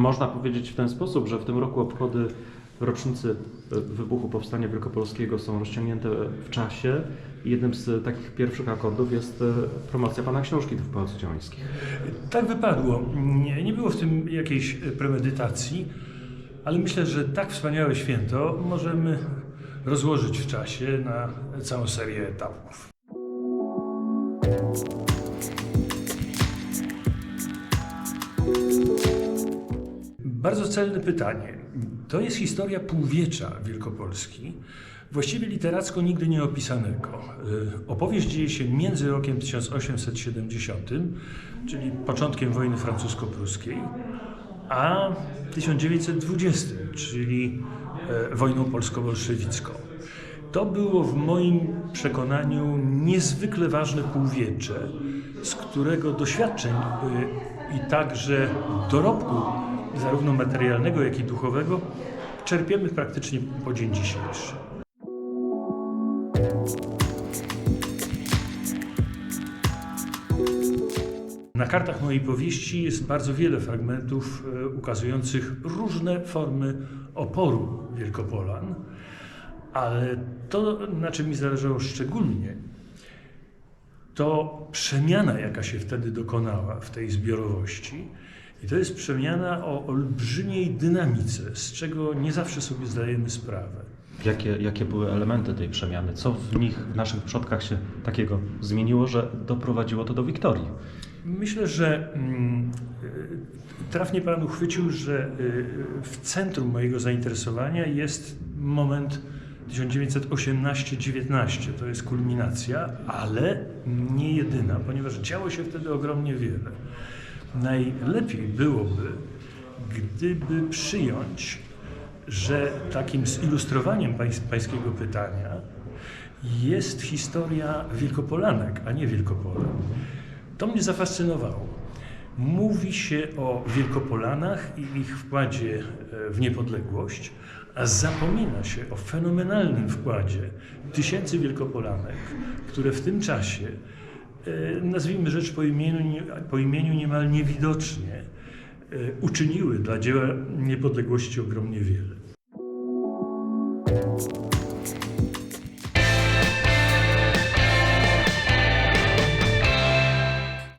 Można powiedzieć w ten sposób, że w tym roku obchody rocznicy e, wybuchu Powstania Wielkopolskiego są rozciągnięte w czasie jednym z takich pierwszych akordów jest e, promocja Pana książki w Pałacu Działańskich. Tak wypadło. Nie, nie było w tym jakiejś premedytacji, ale myślę, że tak wspaniałe święto możemy rozłożyć w czasie na całą serię etapów. Bardzo celne pytanie. To jest historia półwiecza Wielkopolski, właściwie literacko nigdy nie opisanego. Y, Opowieść dzieje się między rokiem 1870, czyli początkiem wojny francusko-pruskiej, a 1920, czyli e, wojną polsko-bolszewicką. To było w moim przekonaniu niezwykle ważne półwiecze, z którego doświadczeń y, i także dorobku, zarówno materialnego, jak i duchowego, czerpiemy praktycznie po dzień dzisiejszy. Na kartach mojej powieści jest bardzo wiele fragmentów e, ukazujących różne formy oporu Wielkopolan, ale to, na czym mi zależało szczególnie, to przemiana, jaka się wtedy dokonała w tej zbiorowości. I to jest przemiana o olbrzymiej dynamice, z czego nie zawsze sobie zdajemy sprawę. Jakie, jakie były elementy tej przemiany? Co w nich, w naszych przodkach się takiego zmieniło, że doprowadziło to do wiktorii? Myślę, że mm, trafnie Pan uchwycił, że y, w centrum mojego zainteresowania jest moment 1918-19. To jest kulminacja, ale nie jedyna, ponieważ działo się wtedy ogromnie wiele. Najlepiej byłoby, gdyby przyjąć, że takim zilustrowaniem pańs- pańskiego pytania jest historia Wielkopolanek, a nie Wielkopolan. To mnie zafascynowało. Mówi się o Wielkopolanach i ich wkładzie e, w niepodległość, a zapomina się o fenomenalnym wkładzie tysięcy Wielkopolanek, które w tym czasie, nazwijmy rzecz po imieniu, po imieniu niemal niewidocznie, e, uczyniły dla dzieła niepodległości ogromnie wiele.